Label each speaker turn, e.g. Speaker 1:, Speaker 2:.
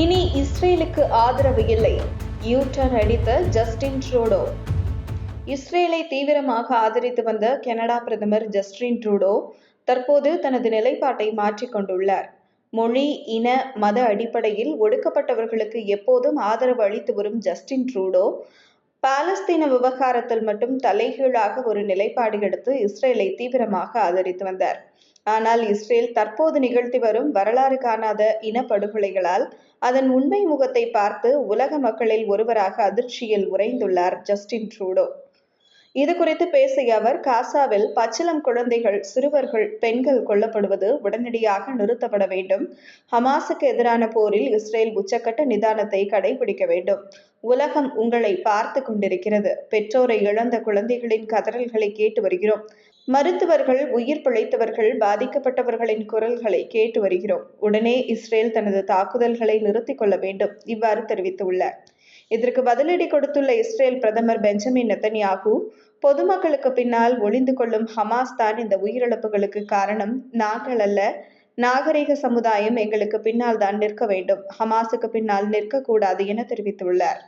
Speaker 1: இனி இஸ்ரேலுக்கு ஆதரவு இல்லை. யூட்டர்ன் அடித்த ஜஸ்டின் ட்ரூடோ. இஸ்ரேலை தீவிரமாக ஆதரித்து வந்த கனடா பிரதமர் ஜஸ்டின் ட்ரூடோ தற்போது தனது நிலைப்பாட்டை மாற்றிக்கொண்டுள்ளார் மொழி இன மத அடிப்படையில் ஒடுக்கப்பட்டவர்களுக்கு எப்போதும் ஆதரவு அளித்து வரும் ஜஸ்டின் ட்ரூடோ பாலஸ்தீன விவகாரத்தில் மட்டும் தலைகீழாக ஒரு நிலைப்பாடு எடுத்து இஸ்ரேலை தீவிரமாக ஆதரித்து வந்தார். ஆனால் இஸ்ரேல் தற்போது நிகழ்த்தி வரும் வரலாறு காணாத இனப்படுகொலைகளால் அதன் உண்மை முகத்தை பார்த்து உலக மக்களில் ஒருவராக அதிர்ச்சியில் உறைந்துள்ளார் ஜஸ்டின் ட்ரூடோ. இது குறித்து பேசிய அவர் காசாவில் பச்சிளம் குழந்தைகள் சிறுவர்கள் பெண்கள் கொல்லப்படுவது உடனடியாக நிறுத்தப்பட வேண்டும். ஹமாஸுக்கு எதிரான போரில் இஸ்ரேல் உச்சக்கட்ட நிதானத்தை கடைபிடிக்க வேண்டும். உலகம் உங்களை பார்த்து கொண்டிருக்கிறது. பெற்றோரை இழந்த குழந்தைகளின் கதறல்களை கேட்டு வருகிறோம். மருத்துவர்கள் உயிர் பிழைத்தவர்கள் பாதிக்கப்பட்டவர்களின் குரல்களை கேட்டு வருகிறோம். உடனே இஸ்ரேல் தனது தாக்குதல்களை நிறுத்திக் கொள்ள வேண்டும் இவ்வாறு தெரிவித்துள்ளார். இதற்கு பதிலடி கொடுத்துள்ள இஸ்ரேல் பிரதமர் பெஞ்சமின் நெத்தன்யாகு பொதுமக்களுக்கு பின்னால் ஒளிந்து கொள்ளும் ஹமாஸ் தான் இந்த உயிரிழப்புகளுக்கு காரணம். நாங்கள் அல்ல நாகரிக சமுதாயம் எங்களுக்கு பின்னால் தான் நிற்க வேண்டும். ஹமாஸுக்கு பின்னால் நிற்கக்கூடாது என தெரிவித்துள்ளார்.